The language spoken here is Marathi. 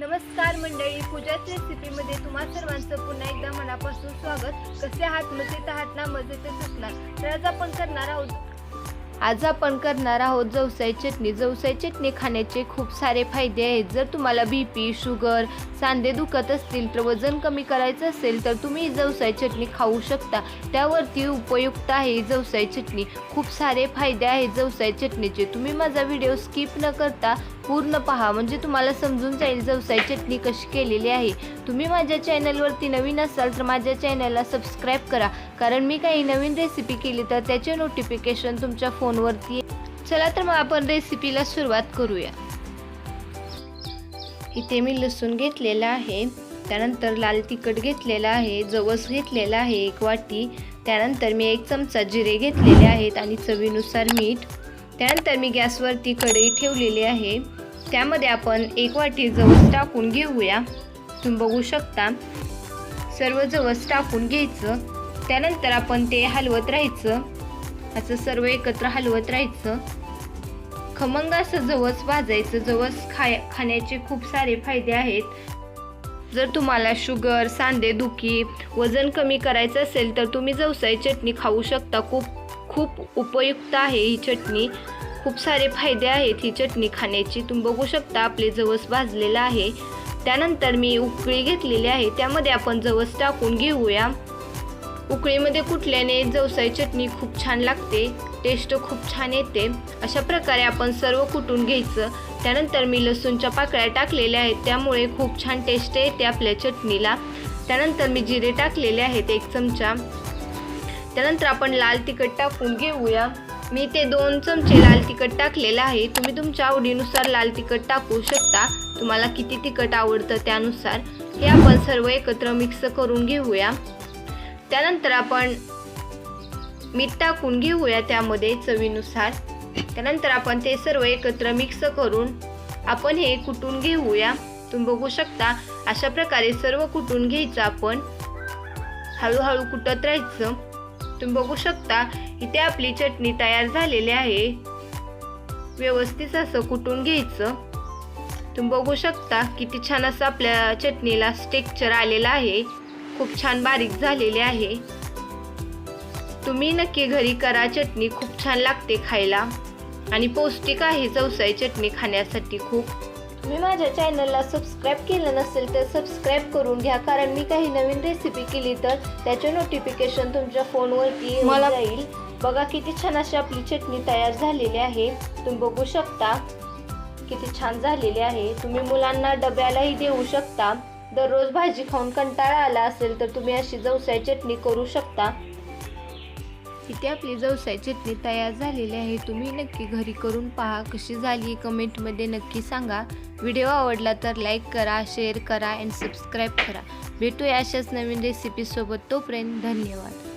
नमस्कार मंडळी पूजाची रेसिपीमध्ये तुम्हा सर्वांचं पुन्हा एकदा मनापासून स्वागत. कसे आहात? मजेत आहात ना? मजेतच असणार तर आज आपण करणार आहोत आज आपण करणार आहोत जवसाई चटणी. जवसाई चटणी खाण्याचे खूप सारे फायदे आहेत. जर तुम्हाला बी पी शुगर सांधे दुखत असतील तर वजन कमी करायचं असेल तर तुम्ही जवसाई चटणी खाऊ शकता. त्यावरती उपयुक्त आहे जवसाई चटणी. खूप सारे फायदे आहेत जवसाई चटणीचे. तुम्ही माझा व्हिडिओ स्किप न करता पूर्ण पहा. म्हणजे तुम्हाला समजून जाईल जवसाई चटणी कशी केलेली आहे. तुम्ही माझ्या चॅनलवरती नवीन असाल तर माझ्या चॅनलला सबस्क्राईब करा. कारण मी काही नवीन रेसिपी केली तर त्याचे नोटिफिकेशन तुमच्या फोनवरती येईल. चला तर मग आपण रेसिपीला सुरुवात करूया. इथे मी लसूण घेतलेला आहे. त्यानंतर लाल तिखट घेतलेला आहे. जवस घेतलेला आहे एक वाटी. त्यानंतर मी एक चमचा जिरे घेतलेले आहेत आणि चवीनुसार मीठ. त्यानंतर मी गॅसवरती कढई ठेवलेली आहे. त्यामध्ये आपण एक वाटी जवस टाकून घेऊया. तुम्ही बघू शकता. सर्व जवस टाकून घ्यायचं. त्यानंतर आपण ते हलवत राहायचं. असं सर्व एकत्र हलवत राहायचं. खमंग असं जवस भाजायचं. जवस खाय खाण्याचे खूप सारे फायदे आहेत. जर तुम्हाला शुगर सांधेदुखी वजन कमी करायचं असेल तर तुम्ही जवसाई चटणी खाऊ शकता. खूप खूप उपयुक्त आहे ही चटणी. खूप सारे फायदे आहेत ही चटणी खाण्याची. तुम्ही बघू शकता आपले जवस भाजलेलं आहे. त्यानंतर मी उकळी घेतलेली आहे. त्यामध्ये आपण जवस टाकून घेऊया. उकळीमध्ये कुठल्याने जवसाई चटणी खूप छान लागते टेस्ट खूप छान येते. अशा प्रकारे आपण सर्व कुटून घ्यायचं. त्यानंतर मी लसूणच्या पाकळ्या टाकलेल्या आहेत. त्यामुळे खूप छान टेस्ट येते आपल्या चटणीला. त्यानंतर मी जिरे टाकलेले आहेत एक चमचा. त्यानंतर आपण लाल तिखट टाकून घेऊया. मी ते दोन चमचे लाल तिखट टाकलेलं आहे. तुम्ही तुमच्या आवडीनुसार लाल तिखट टाकू शकता. तुम्हाला किती तिखट आवडतं त्यानुसार हे आपण सर्व एकत्र मिक्स करून घेऊया. त्यानंतर आपण मीठ टाकून घेऊया त्यामध्ये चवीनुसार. त्यानंतर आपण ते सर्व एकत्र मिक्स करून आपण हे कुटून घेऊया. तुम्ही बघू शकता अशा प्रकारे सर्व कुटून घ्यायचं आपण. हळूहळू कुटत राहायचं. तुम्ही बघू शकता इथे आपली चटणी तयार झालेली आहे. व्यवस्थित असं कुटून घ्यायचं. तुम्ही बघू शकता किती छान असं आपल्या चटणीला स्टेक्चर आलेलं आहे. खूप छान बारीक झालेले आहे. तुम्ही नक्की घरी करा चटणी खूप छान लागते खायला. आणि पौष्टिक आहे चवसाई चटणी खाण्यासाठी खूप. तुम्ही माझ्या चॅनलला सबस्क्राईब केलं नसेल तर सबस्क्राईब करून घ्या. कारण मी काही नवीन रेसिपी केली तर त्याचे नोटिफिकेशन तुमच्या फोनवरती मला जाईल. बघा किती छान अशी आपली चटणी तयार झालेली आहे. तुम्ही बघू शकता किती छान झालेली आहे. तुम्ही मुलांना डब्यालाही देऊ शकता. दररोज भाजी खाऊन कंटाळा आला असेल तर तुम्ही अशी जवसाई चटणी करू शकता. इथे आपली जवसाय चटणी तयार झालेली आहे. तुम्ही नक्की घरी करून पहा कशी झाली कमेंटमध्ये नक्की सांगा. व्हिडिओ आवडला तर लाईक करा शेअर करा अँड सबस्क्राईब करा. भेटूया अशाच नवीन रेसिपीसोबत तोपर्यंत धन्यवाद.